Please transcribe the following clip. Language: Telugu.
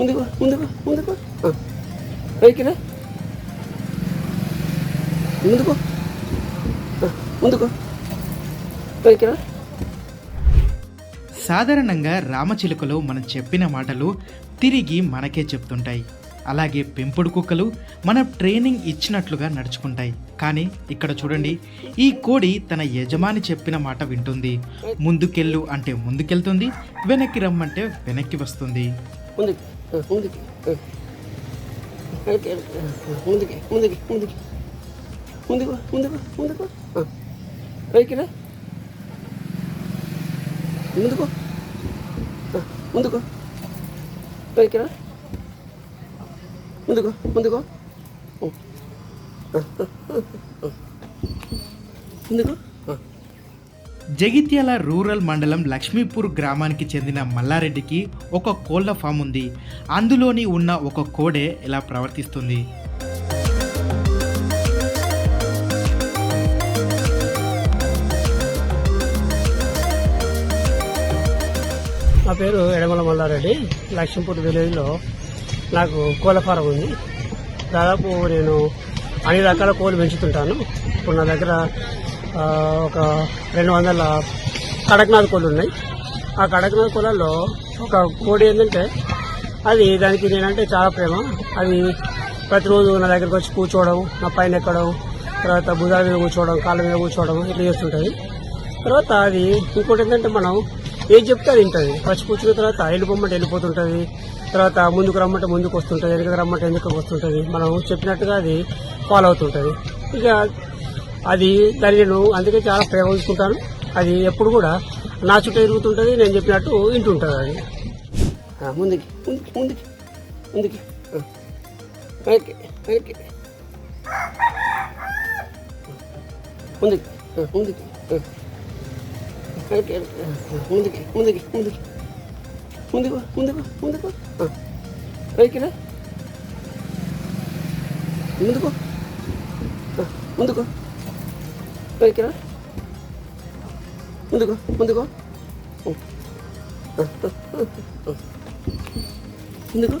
ముందుకు ముందుకు ముందుకు. ఆ. ముందుకు. ముందుకు. సాధారణంగా రామచిలుకలు మనం చెప్పిన మాటలు తిరిగి మనకే చెప్తుంటాయి. అలాగే పెంపుడు కుక్కలు మన ట్రైనింగ్ ఇచ్చినట్లుగా నడుచుకుంటాయి. కానీ ఇక్కడ చూడండి ఈ కోడి తన యజమాని చెప్పిన మాట వింటుంది. ముందుకెళ్ళు అంటే ముందుకెళ్తుంది వెనక్కి రమ్మంటే వెనక్కి వస్తుంది. ముందుకి ఆ, ముందుకి ఆ. పైకి రా. ఆ, ముందుకి ముందుకి ముందుకి ముందుకు ముందుకు ముందుకు ఆ. పైకి రా ముందుకు ఆ, ముందుకు పైకి రా ముందుకు ముందుకు ఓ. ఆ, ఆ, ఆ, ఆ. ముందుకు ఆ. జగిత్యాల రూరల్ మండలం లక్ష్మీపూర్ గ్రామానికి చెందిన మల్లారెడ్డికి ఒక కోళ్ళ ఫామ్ ఉంది. అందులోని ఉన్న ఒక కోడే ఇలా ప్రవర్తిస్తుంది. నా పేరు ఎడమల మల్లారెడ్డి. లక్ష్మీపూర్ విలేజ్లో నాకు కోళ్ళ ఫారం ఉంది. దాదాపు నేను అన్ని రకాల కోళ్ళు పెంచుతుంటాను. ఇప్పుడు నా దగ్గర ఒక రెండు వందల కడక్నాథ్ కోళ్ళు ఉన్నాయి. ఆ కడక్నాథ్ కోళ్ళల్లో ఒక కోడి ఏంటంటే అది దానికి నేనంటే చాలా ప్రేమ. అది ప్రతిరోజు నా దగ్గరకు వచ్చి కూర్చోవడం నా పైన ఎక్కడం తర్వాత భుజాల మీద కూర్చోవడం కాళ్ళ మీద కూర్చోవడం ఇట్లా చేస్తుంటుంది. తర్వాత అది ఇంకోటి ఏంటంటే మనం ఏది చెప్తే అది వింటుంది ఫస్ట్ కూర్చున్న తర్వాత వెళ్ళిపోమంటే వెళ్ళిపోతుంటుంది. తర్వాత ముందుకు రమ్మంటే ముందుకు వస్తుంటుంది వెనక రమ్మంటే వెనుకకు వస్తుంటుంది. మనం చెప్పినట్టుగా అది ఫాలో అవుతుంటుంది. ఇక అది దాన్ని నేను అందుకే చాలా ప్రేమ అది ఎప్పుడు కూడా నా చుట్టూ ఎరుగుతుంటుంది నేను చెప్పినట్టు ఇంటుంటుంది అది ముందుకి ముందుకి ముందుకి ముందుకి ఆ. ముందుకి ముందుకి ఆ. ముందుకి ముందుకి ముందుకి ముందుకు ముందుకు ముందుకు ఆ. ముందుకు ముందుకు വെക്കണം ముందుకో ముందుకో ముందుకో